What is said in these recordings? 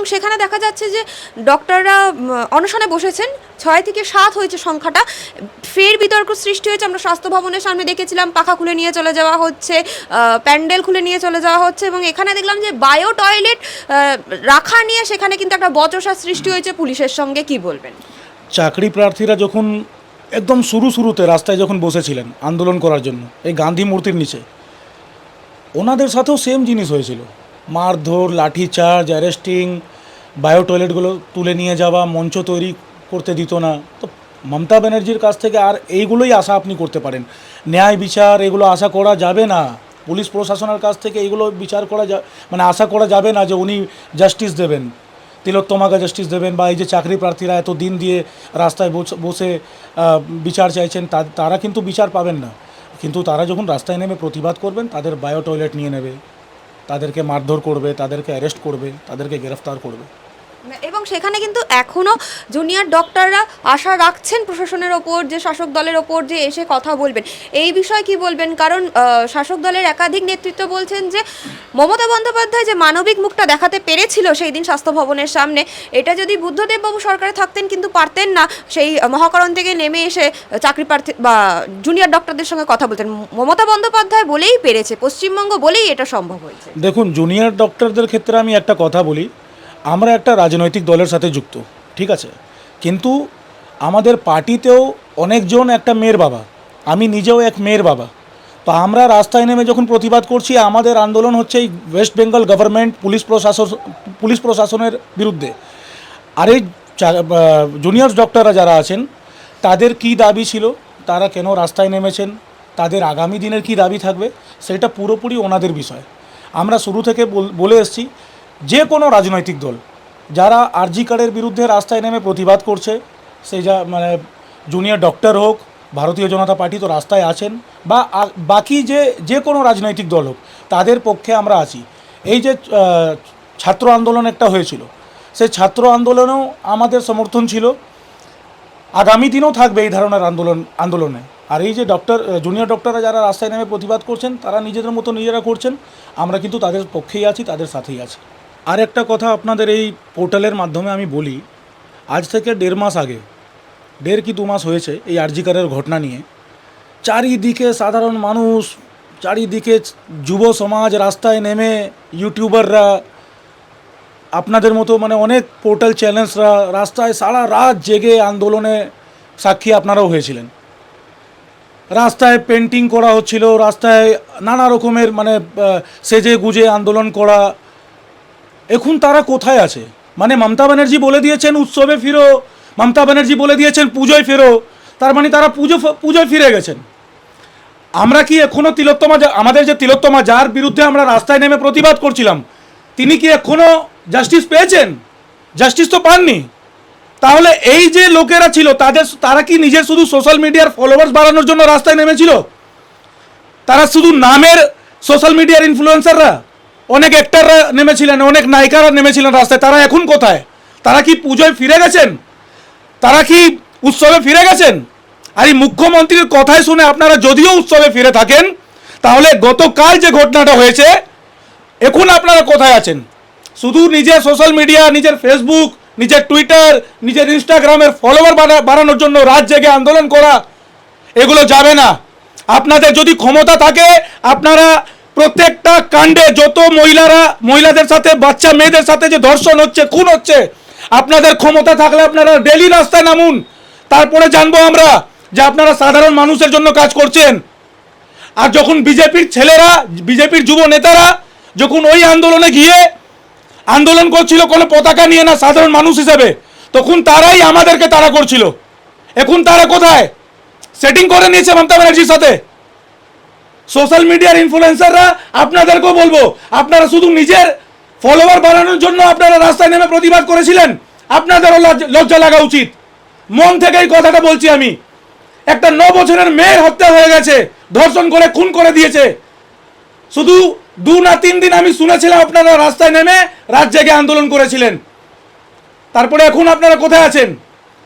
এবং সেখানে দেখা যাচ্ছে যে ডক্টররা অনশনে বসেছেন। ছয় থেকে সাত হয়েছে সংখ্যাটা। ফের বিতর্ক সৃষ্টি হয়েছে। আমরা স্বাস্থ্য ভবনের সামনে দেখেছিলাম, পাখা খুলে নিয়ে চলে যাওয়া হচ্ছে প্যান্ডেল খুলে নিয়ে চলে যাওয়া হচ্ছে এবং এখানে দেখলাম যে বায়ো টয়লেট রাখা নিয়ে সেখানে কিন্তু একটা বচসা সৃষ্টি হয়েছে পুলিশের সঙ্গে। কি বলবেন? চাকরি প্রার্থীরা যখন একদম শুরু শুরুতে রাস্তায় যখন বসেছিলেন আন্দোলন করার জন্য, এই গান্ধী মূর্তির নিচে, ওনাদের সাথেও সেম জিনিস হয়েছিল। মারধর, লাঠিচার্জ অ্যারেস্টিং বায়ো টয়লেটগুলো তুলে নিয়ে যাওয়া, মঞ্চ তৈরি করতে দিত না। তো মমতা ব্যানার্জির কাছ থেকে আর এইগুলোই আশা আপনি করতে পারেন। ন্যায় বিচার, এগুলো আশা করা যাবে না। পুলিশ প্রশাসনের কাছ থেকে এগুলো বিচার করা যা মানে আশা করা যাবে না যে উনি জাস্টিস দেবেন। তিলোত্তমাকে জাস্টিস দেবেন বা এই যে চাকরি প্রার্থীরা এত দিন দিয়ে রাস্তায় বসে- বিচার চাইছেন তারা কিন্তু বিচার পাবেন না। কিন্তু তারা যখন রাস্তায় নেমে প্রতিবাদ করবেন, তাদের বায়ো টয়লেট নিয়ে নেবে। তাদেরকে মারধর করবে তাদেরকে অ্যারেস্ট করবে তাদেরকে গ্রেফতার করবে। এবং সেখানে কিন্তু এখনও জুনিয়র ডক্টররা আশা রাখছেন প্রশাসনের ওপর, যে শাসক দলের ওপর যে এসে কথা বলবেন। এই বিষয়ে কি বলবেন? কারণ শাসক দলের একাধিক নেতৃত্ব বলছেন যে, মমতা বন্দ্যোপাধ্যায় যে মানবিক মুখটা দেখাতে পেরেছিল সেই দিন স্বাস্থ্য ভবনের সামনে, এটা যদি বুদ্ধদেববাবু সরকারে থাকতেন কিন্তু পারতেন না। সেই মহাকরণ থেকে নেমে এসে চাকরি প্রার্থী বা জুনিয়র ডক্টরদের সঙ্গে কথা বলতেন। মমতা বন্দ্যোপাধ্যায় বলেই পেরেছে, পশ্চিমবঙ্গ বলেই এটা সম্ভব হয়েছে। দেখুন জুনিয়র ডক্টরদের ক্ষেত্রে আমি একটা কথা বলি। আমরা একটা রাজনৈতিক দলের সাথে যুক্ত, ঠিক আছে? কিন্তু আমাদের পার্টিতেও অনেকজন একটা মেয়ের বাবা, আমি নিজেও এক মেয়ের বাবা। তো আমরা রাস্তায় নেমে যখন প্রতিবাদ করছি, আমাদের আন্দোলন হচ্ছে এই ওয়েস্ট বেঙ্গল গভর্নমেন্ট পুলিশ প্রশাসন, পুলিশ প্রশাসনের বিরুদ্ধে। আর এই জুনিয়র ডক্টররা যারা আছেন, তাদের কি দাবি ছিল? তারা কেন রাস্তায় নেমেছেন? তাদের আগামী দিনের কি দাবি থাকবে? সেটা পুরোপুরি ওনাদের বিষয়। আমরা শুরু থেকে বল- এসেছি যে কোনো রাজনৈতিক দল, যারা আরজি কার্ডের বিরুদ্ধে রাস্তায় নেমে প্রতিবাদ করছে সেই যা মানে জুনিয়র ডক্টর হোক, ভারতীয় জনতা পার্টি তো রাস্তায় আছেন, বা বাকি যে যে কোনো রাজনৈতিক দল হোক, তাদের পক্ষে আমরা আছি। এই যে ছাত্র আন্দোলন একটা হয়েছিল সেই ছাত্র আন্দোলনেও আমাদের সমর্থন ছিল। আগামী দিনেও থাকবে এই ধরনের আন্দোলন, আন্দোলনে। আর এই যে ডক্টর, জুনিয়র ডক্টররা যারা রাস্তায় নেমে প্রতিবাদ করছেন, তারা নিজেদের মতো নিজেরা করছেন, আমরা কিন্তু তাদের পক্ষেই আছি, তাদের সাথেই আছি। আর একটা কথা আপনাদের এই পোর্টালের মাধ্যমে আমি বলি, আজ থেকে দেড় মাস আগে, দেড় কি দু মাস হয়েছে এই আরজিকারের ঘটনা নিয়ে, চারিদিকে সাধারণ মানুষ, চারিদিকে যুব সমাজ রাস্তায় নেমে ইউটিউবাররা, আপনাদের মতো মানে অনেক পোর্টাল চ্যানেলসরা রাস্তায় সারা রাত জেগে আন্দোলনে সাক্ষী আপনারাও হয়েছিলেন। রাস্তায় পেন্টিং করা হচ্ছিল, রাস্তায় নানা রকমের মানে সেজে গুজে আন্দোলন করা এখন তারা কোথায় আছে? মানে মমতা ব্যানার্জি বলে দিয়েছেন উৎসবে ফিরো, মমতা ব্যানার্জি বলে দিয়েছেন পুজোয় ফেরো, তার মানে তারা পুজো পুজোয় ফিরে গেছেন। আমরা কি এখনও তিলোত্তমা আমাদের যে তিলোত্তমা, যার বিরুদ্ধে আমরা রাস্তায় নেমে প্রতিবাদ করছিলাম, তিনি কি এখনও জাস্টিস পেয়েছেন? জাস্টিস তো পাননি। তাহলে এই যে লোকেরা ছিল, তাদের তারা কি নিজের শুধু সোশ্যাল মিডিয়ার ফলোয়ার্স বাড়ানোর জন্য রাস্তায় নেমেছিল? তারা শুধু নামের সোশ্যাল মিডিয়ার ইনফ্লুয়েন্সাররা অনেক অ্যাক্টাররা নেমেছিলেন, অনেক নায়িকারা নেমেছিলেন রাস্তায়। তারা এখন কোথায়? তারা কি পুজোয় ফিরে গেছেন? তারা কি উৎসবে ফিরে গেছেন? আর এই মুখ্যমন্ত্রীর কথাই শুনে আপনারা যদিও উৎসবে ফিরে থাকেন, তাহলে গতকাল যে ঘটনাটা হয়েছে, এখন আপনারা কোথায় আছেন? শুধু নিজের সোশ্যাল মিডিয়া নিজের ফেসবুক নিজের টুইটার নিজের ইনস্টাগ্রামের ফলোয়ার বাড়ানোর জন্য রাত জেগে আন্দোলন করা, এগুলো যাবে না। আপনাদের যদি ক্ষমতা থাকে, আপনারা প্রত্যেকটা কাণ্ডে যত মহিলারা, মহিলাদের সাথে, বাচ্চা মেয়েদের সাথে যে ধর্ষণ হচ্ছে, খুন হচ্ছে, আপনাদের ক্ষমতা থাকলে আপনারা ডেলি রাস্তায় নামুন। তারপরে জানব আমরা যে আপনারা সাধারণ মানুষের জন্য কাজ করছেন। আর যখন বিজেপির ছেলেরা, বিজেপির যুব নেতারা যখন ওই আন্দোলনে গিয়ে আন্দোলন করছিল, কোনো পতাকা নিয়ে না সাধারণ মানুষ হিসেবে, তখন তারাই আমাদেরকে তাড়া করছিল। এখন তারা কোথায়? সেটিং করে নিয়েছে মমতা ব্যানার্জির সাথে। সোশ্যাল মিডিয়ার ইনফ্লুয়েন্সাররা আপনাদেরকেও বলব, আপনারা শুধু নিজের ফলোয়ার বাড়ানোর জন্য আপনারা রাস্তায় নেমে প্রতিবাদ করেছিলেন, আপনাদেরও লজ্জা- লাগা উচিত। মন থেকে এই কথাটা বলছি আমি। একটা ন বছরের মেয়ের হত্যা হয়ে গেছে, ধর্ষণ করে, খুন করে দিয়েছে। শুধু দু না তিন দিন আমি শুনেছিলাম আপনারা রাস্তায় নেমে রাত জেগে আন্দোলন করেছিলেন। তারপরে এখন আপনারা কোথায় আছেন?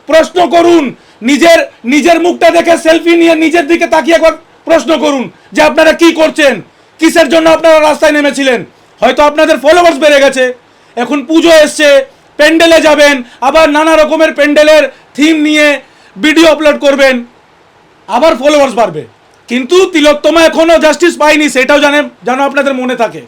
প্রশ্ন করুন, নিজের নিজের মুখটা দেখে সেলফি নিয়ে নিজের দিকে তাকিয়ে প্রশ্ন করুন যে আপনারা কি করছেন? কিসের জন্য আপনারা রাস্তায় নেমেছিলেন? হয়তো আপনাদের ফলোয়ার্স বেড়ে গেছে। এখন পুজো এসছে, প্যান্ডেলে যাবেন, আবার নানা রকমের প্যান্ডেলের থিম নিয়ে ভিডিও আপলোড করবেন, আবার ফলোয়ার্স বাড়বে। কিন্তু তিলোত্তমা এখনও জাস্টিস পায়নি, সেটাও জানে যেন আপনাদের মনে থাকে।